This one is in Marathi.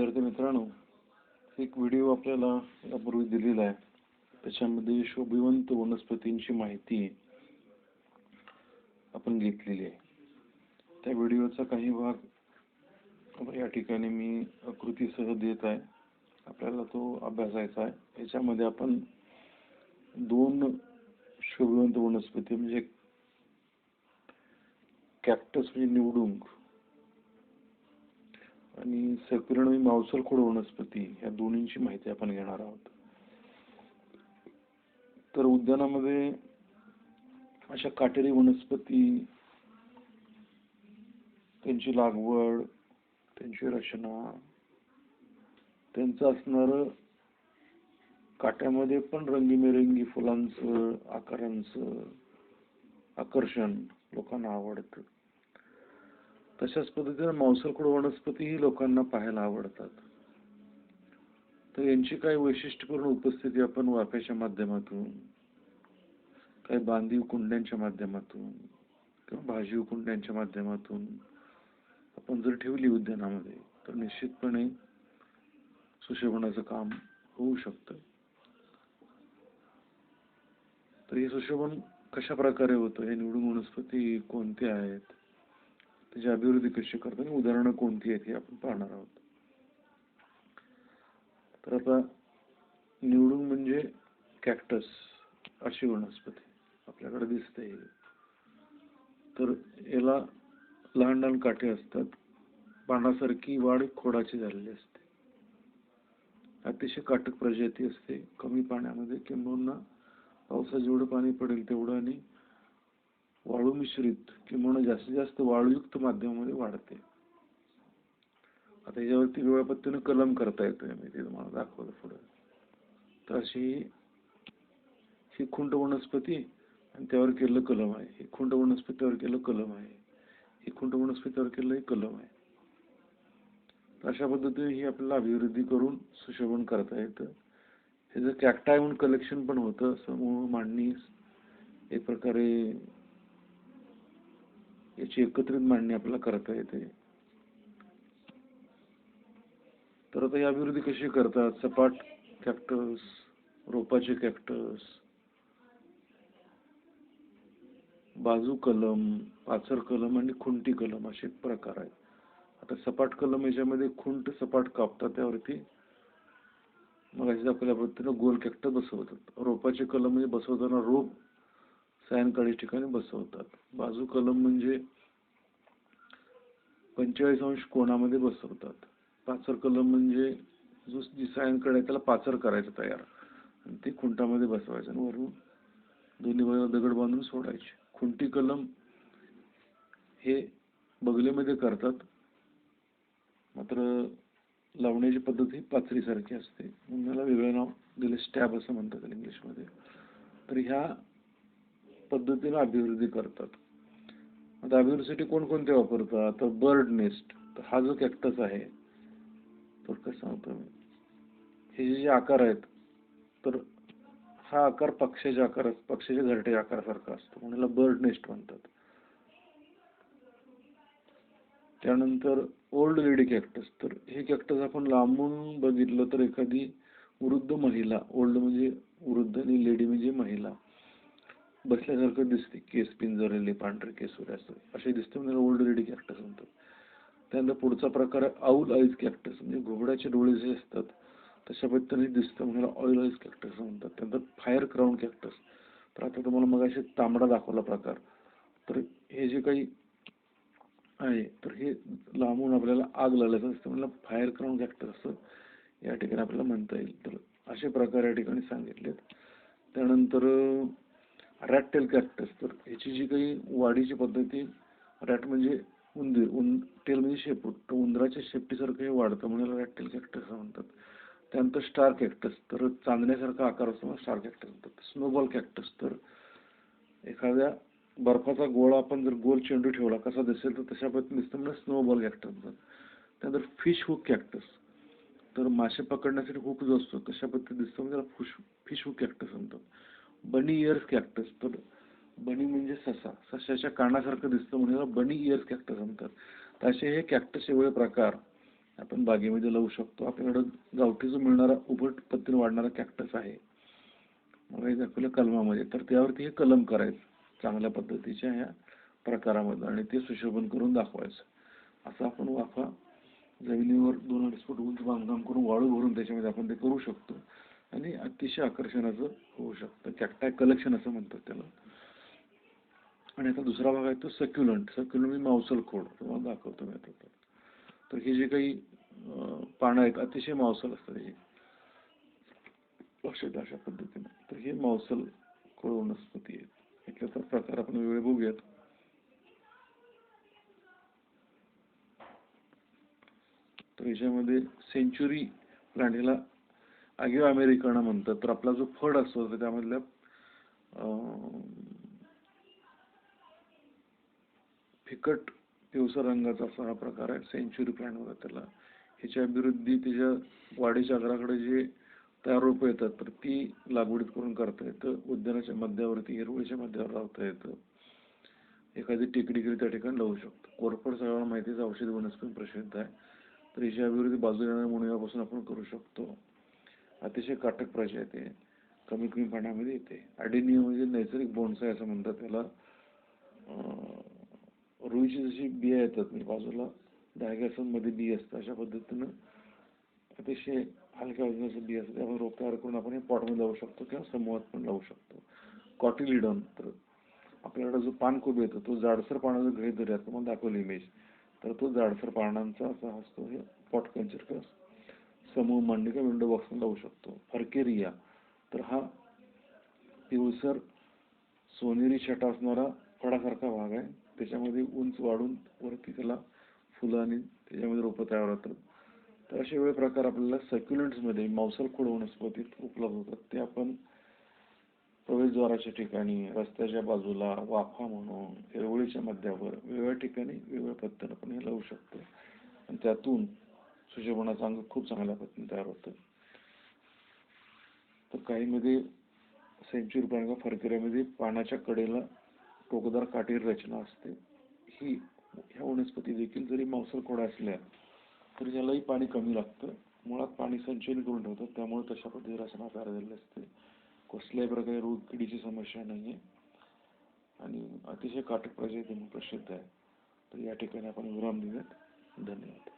विद्यार्थी मित्रांनो एक व्हिडिओ आपल्याला यापूर्वी दिलेला आहे. त्याच्यामध्ये शोभिवंत वनस्पतींची माहिती आपण घेतलेली आहे. त्या व्हिडिओचा काही भाग या ठिकाणी मी आकृतीसह देत आहे. आपल्याला तो अभ्यासायचा आहे. याच्यामध्ये आपण दोन शोभिवंत वनस्पती म्हणजे कॅक्टस म्हणजे निवडून आणि सकिरणवी मांसलखोड वनस्पती या दोन्हींची माहिती आपण घेणार आहोत. तर उद्यानामध्ये अशा काटेरी वनस्पती त्यांची लागवड त्यांची रचना त्यांचं असणारं काट्यामध्ये पण रंगीबेरंगी फुलांचं आकारांचं आकर्षण लोकांना आवडतं. तशाच पद्धतीने मांसलखोड वनस्पतीही लोकांना पाहायला आवडतात. तर यांची काही वैशिष्ट्यपूर्ण उपस्थिती आपण वाफ्याच्या माध्यमातून काही बांधीव कुंड्यांच्या माध्यमातून किंवा भाजीव कुंड्यांच्या माध्यमातून आपण जर ठेवली उद्यानामध्ये तर निश्चितपणे सुशोभनाचं काम होऊ शकतं. तर हे सुशोभन कशा प्रकारे होतं? हे निवडून वनस्पती कोणत्या आहेत? त्याची अभिवृद्धी कशी करतात आणि उदाहरणं कोणती आहेत हे आपण पाहणार आहोत. तर आता निवडून म्हणजे कॅक्टस अशी वनस्पती आपल्याकडे दिसते. तर याला लहान लहान काठे असतात. पानासारखी वाढ खोडाची झालेली असते. अतिशय काटक प्रजाती असते. कमी पाण्यामध्ये किंबहुना पावसा जेवढं पाणी पडेल तेवढं आणि वाळू मिश्रित किंवा जास्तीत जास्त वाळूयुक्त माध्यमामध्ये वाढते. आता याच्यावरती वेगळ्या पद्धतीने कलम करता येतोय मी ते तुम्हाला दाखवलं पुढे. तर अशी ही खुंट वनस्पती आणि त्यावर केलेलं कलम आहे. ही खुंट वनस्पतीवर केलं कलम आहे. ही खुंट वनस्पतीवर केलं कलम आहे. अशा पद्धतीने ही आपल्याला अभिवृद्धी करून सुशोभन करता येतं. हे जर कॅक्टाय म्हणून कलेक्शन पण होतं समूह मांडणी एक प्रकारे याची एकत्रित मांडणी आपल्याला करता येते. तर आता ही कशी करतात? सपाट कॅक्टस रोपाचे कॅक्टस बाजू कलम पाचर कलम आणि खुंटी कलम असे प्रकार आहेत. आता सपाट कलम याच्यामध्ये खुंट सपाट कापतात त्यावरती मग अशा दाखवल्या पद्धतीनं गोल कॅक्टस बसवतात. रोपाचे कलम म्हणजे बसवताना रोप सायंकाळी ठिकाणी बसवतात. बाजू कलम म्हणजे पंचेचाळीस अंश कोणामध्ये बसवतात. पाचर कलम म्हणजे जो जी सायंकाळी आहे त्याला पाचर करायचं तयार. आणि ते खुंटामध्ये बसवायचं आणि वरून दोन्ही बाजूला दगड बांधून सोडायचे. खुंटी कलम हे बगलेमध्ये करतात. मात्र लावण्याची पद्धत ही पाचरीसारखी असते. म्हणून याला वेगळं नाव दिले स्टॅब असं म्हणतात इंग्लिशमध्ये. तर ह्या पद्धतीने अभिवृद्धी करतात. आता अभिवृद्धीसाठी कोणकोणते वापरतात? तर बर्ड नेस्ट तर हा जो कॅक्टस आहे तर कसं सांगतो मी? हे जे आकार आहेत तर हा आकार पक्षाच्या आकार पक्षाच्या घरट्याच्या आकारासारखा असतो. म्हणून बर्ड नेस्ट म्हणतात. त्यानंतर ओल्ड लेडी कॅक्टस तर हे कॅक्टस आपण लांबून बघितलं तर एखादी वृद्ध महिला ओल्ड म्हणजे वृद्ध आणि लेडी म्हणजे महिला बसल्यासारखं दिसते. केस पिंजरलेले पांढरे केस असं. असे दिसते म्हणजे ओल्ड लेडी कॅक्टस म्हणतात त्यानंतर पुढचा प्रकार आहे आऊल आईज कॅक्टस म्हणजे घोबड्याचे डोळे जे असतात तशा पद्धतीने दिसतं म्हणजे ऑइल आईज कॅक्टस म्हणतात. त्यानंतर फायर क्राऊन कॅक्टस तर आता तुम्हाला मग असे तांबडा दाखवला प्रकार. तर हे जे काही आहे तर हे लांबून आपल्याला आग लागल्याचं असतं म्हणजे फायर क्राऊन कॅक्टस असं या ठिकाणी आपल्याला म्हणता येईल. तर असे प्रकार या ठिकाणी सांगितलेत. त्यानंतर रॅट टेल कॅक्टस तर ह्याची जी काही वाढीची पद्धती रॅट म्हणजे उंदीर उंद टेल म्हणजे शेपूट. तर उंदराच्या शेपटीसारखं हे वाढतं म्हणून रॅटटेल कॅक्टस असं म्हणतात. त्यानंतर स्टार कॅक्टस तर चांदण्यासारखा आकार असतो म्हणून स्टार कॅक्टस म्हणतात. स्नोबॉल कॅक्टस तर एखाद्या बर्फाचा गोळा आपण जर गोल चेंडू ठेवला कसा दिसेल तर तशा पद्धतीने दिसतं म्हणजे स्नोबॉल कॅक्टस म्हणतात. त्यानंतर फिश हुक कॅक्टस तर मासे पकडण्यासाठी हुक जो असतो तशा पद्धतीने दिसतं म्हणजे फिश हुक कॅक्टस म्हणतात. बनी इयर्स कॅक्टस तर बनी म्हणजे ससा. सशाच्या कानासारखं दिसतं म्हणून बनी इयर्स कॅक्टस म्हणतात. तर असे हे कॅक्टस वेगळे प्रकार आपण बागेमध्ये लावू शकतो. आपल्याकडं गावठीच मिळणारा उभट पद्धतीने वाढणारा कॅक्टस आहे. मग दाखवलं कलमामध्ये. तर त्यावरती हे कलम करायचं. चांगल्या पद्धतीच्या ह्या प्रकारामध्ये आणि ते सुशोभन करून दाखवायचं. असं आपण वाफा जमिनीवर दोन अडीच फूट उंच बांधकाम करून वाळू भरून त्याच्यामध्ये आपण ते करू शकतो. आणि अतिशय आकर्षणाचं होऊ शकतं. कॅक्टाय कलेक्शन असं म्हणतात त्याला. आणि आता दुसरा भाग आहे तो सक्युलंट सक्युलंट म्हणजे मावसल खोड. तुम्हाला दाखवतो मी आता. तर हे जे काही पानं आहेत अतिशय मावसल असतात हे. लक्षात अशा पद्धतीने. तर हे मावसल खोड वनस्पती आहेत. याच्याचा प्रकार आपण वेगळे बघूयात. तर याच्यामध्ये सेंच्युरी प्लांट ह्याला आगिओ अमेरिकाना म्हणतात तर आपला जो फड असतो तर त्यामधल्या फिकट पिवसर रंगाचा असा हा प्रकार आहे सेंच्युरी प्लॅन होता त्याला. ह्याच्या अभिवृद्धी त्याच्या वाढीच्या आकाराकडे जे तयार रोपं येतात तर ती लागवडीत करून करता येतं. उद्यानाच्या मध्यावरती हिरवळीच्या मध्यावर लावता येतं. एखादी टेकडी त्या ठिकाणी लावू शकतो. कोरफड सगळ्यांना माहितीच औषधी वनस्पती प्रसिद्ध आहे. तर याची अभिवृद्धी बाजूला येणाऱ्या मुळव्यापासून आपण करू शकतो. अतिशय काटक प्रजाती आहे कमी कमी पाण्यामध्ये येते. अडेनियम म्हणजे नैसर्गिक बोनसाय असं म्हणतात त्याला. रुईची जशी बिया येतात म्हणजे बाजूला मध्ये बी असतं अशा पद्धतीनं अतिशय हलक्या वजनाचं बी असतं. त्यामुळे रोप तयार करून आपण हे पॉटमध्ये लावू शकतो किंवा समूहात पण लावू शकतो. कॉटिलिडॉन तर आपल्याकडे जो पानकोबी येतो तो जाडसर पानाचा घरी धरूया तुम्हाला दाखवली इमेज तर तो जाडसर पानांचा असा असतो हे पॉट कल्चर किंवा समूह मांडणी किंवा विंडो बॉक्स लावू शकतो. फर्केरिया. तर हा पिवसर सोनेरी छटा असणारा फळासारखा भाग आहे. त्याच्यामध्ये उंच वाढून वरती त्याला फुलं आणि त्याच्यामध्ये रोपं तयार होतात. तर असे वेगळे प्रकार आपल्याला सॅक्युलंट्समध्ये मांसल खोड वनस्पतीत उपलब्ध होतात. ते आपण प्रवेशद्वाराच्या ठिकाणी रस्त्याच्या बाजूला वाफा म्हणून हिरवळीच्या मध्यावर वेगवेगळ्या ठिकाणी वेगवेगळ्या पद्धतीने आपण हे लावू शकतो. आणि त्यातून सुशोभनाचं अंग खूप चांगल्या पद्धतीने तयार होतं. तर काहीमध्ये सेंच्युरी प्लांट फरकऱ्यामध्ये पानाच्या कडेला टोकदार काटेरी रचना असते. ही ह्या वनस्पती देखील जरी मांसल कोडा असल्या तरी त्यालाही पाणी कमी लागतं. मुळात पाणी संचयन करून ठेवतात त्यामुळे तशा पद्धती रचना तयार झालेली असते. कसल्याही प्रकारे रोग किडीची समस्या नाही आहे आणि अतिशय काटक प्रजाती प्रसिद्ध आहे. तर या ठिकाणी आपण विराम देऊयात. धन्यवाद.